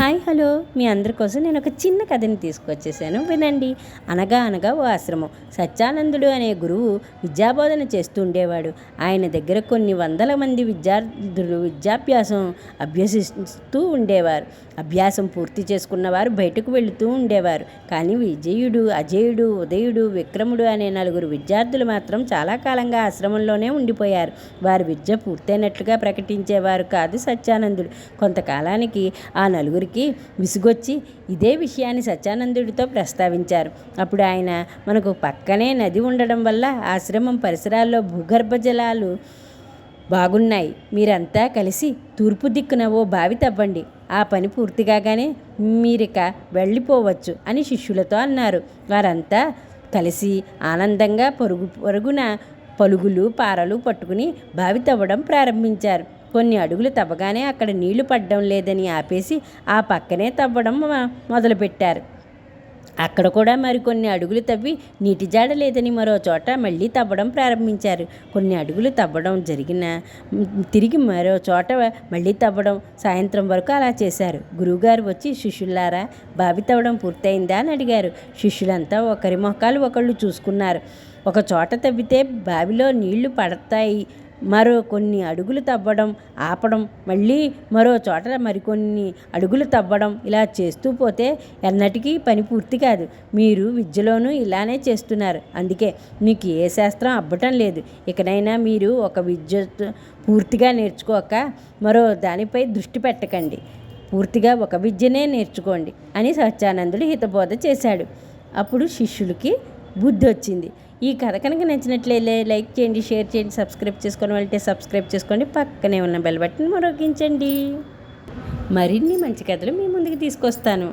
Hi hello. మీ అందరి కోసం నేను ఒక చిన్న కథని తీసుకొచ్చేసాను. వినండి. అనగా అనగా ఓ ఆశ్రమం. సత్యానందుడు అనే గురువు విద్యాబోధన చేస్తూ ఉండేవాడు. ఆయన దగ్గర కొన్ని వందల మంది విద్యార్థులు విద్యాభ్యాసం అభ్యసిస్తూ ఉండేవారు. అభ్యాసం పూర్తి చేసుకున్నవారు బయటకు వెళుతూ ఉండేవారు. కానీ విజయుడు అజయుడు ఉదయుడు విక్రముడు అనే నలుగురు విద్యార్థులు మాత్రం చాలా కాలంగా ఆశ్రమంలోనే ఉండిపోయారు. వారి విద్య పూర్తయినట్లుగా ప్రకటించేవారు కాదు సత్యానందుడు. కొంతకాలానికి ఆ నలుగురికి విసుగొచ్చి ఇదే విషయాన్ని సత్యానందుడితో ప్రస్తావించారు. అప్పుడు ఆయన మనకు పక్కనే నది ఉండడం వల్ల ఆశ్రమం పరిసరాల్లో భూగర్భ జలాలు బాగున్నాయి. మీరంతా కలిసి తూర్పు దిక్కున ఓ బావి తవ్వండి. ఆ పని పూర్తి కాగానే మీరిక వెళ్ళిపోవచ్చు అని శిష్యులతో అన్నారు. వారంతా కలిసి ఆనందంగా పొరుగు పొరుగున పలుగులు పారలు పట్టుకుని బావి తవ్వడం ప్రారంభించారు. కొన్ని అడుగులు తవ్వగానే అక్కడ నీళ్ళు పడడం లేదని ఆపేసి ఆ పక్కనే తవ్వడం మొదలుపెట్టారు. అక్కడ కూడా మరికొన్ని అడుగులు తవ్వి నీటి జాడ లేదని మరో చోట మళ్ళీ తవ్వడం ప్రారంభించారు. కొన్ని అడుగులు తవ్వడం జరిగిన తిరిగి మరో చోట మళ్ళీ తవ్వడం సాయంత్రం వరకు అలా చేశారు. గురువుగారు వచ్చి శిష్యులారా బావి తవ్వడం పూర్తయిందా? అని అడిగారు. శిష్యులంతా ఒకరి మొఖాలు ఒకళ్ళు చూసుకున్నారు. ఒక చోట తవ్వితే బావిలో నీళ్ళు పడతాయి మరో కొన్ని అడుగులు తవ్వడం ఆపడం మళ్ళీ మరో చోట మరికొన్ని అడుగులు తవ్వడం ఇలా చేస్తూ పోతే ఎన్నటికీ పని పూర్తి కాదు. మీరు విద్యలోనూ ఇలానే చేస్తున్నారు. అందుకే మీకు ఏ శాస్త్రం అబ్బటం లేదు. ఇకనైనా మీరు ఒక విద్య పూర్తిగా నేర్చుకోక మరో దానిపై దృష్టి పెట్టకండి. పూర్తిగా ఒక విద్యనే నేర్చుకోండి అని సత్యానందుడు హితబోధ చేశాడు. అప్పుడు శిష్యులకి బుద్ధి వచ్చింది ఈ కథ కనుక నచ్చినట్లయితే లైక్ చేయండి షేర్ చేయండి సబ్స్క్రైబ్ చేసుకొని వెళ్తే సబ్స్క్రైబ్ చేసుకోండి. పక్కనే ఉన్న బెల్ బటన్ మరొకించండి మరిన్ని మంచి కథలు మీ ముందుకు తీసుకొస్తాను.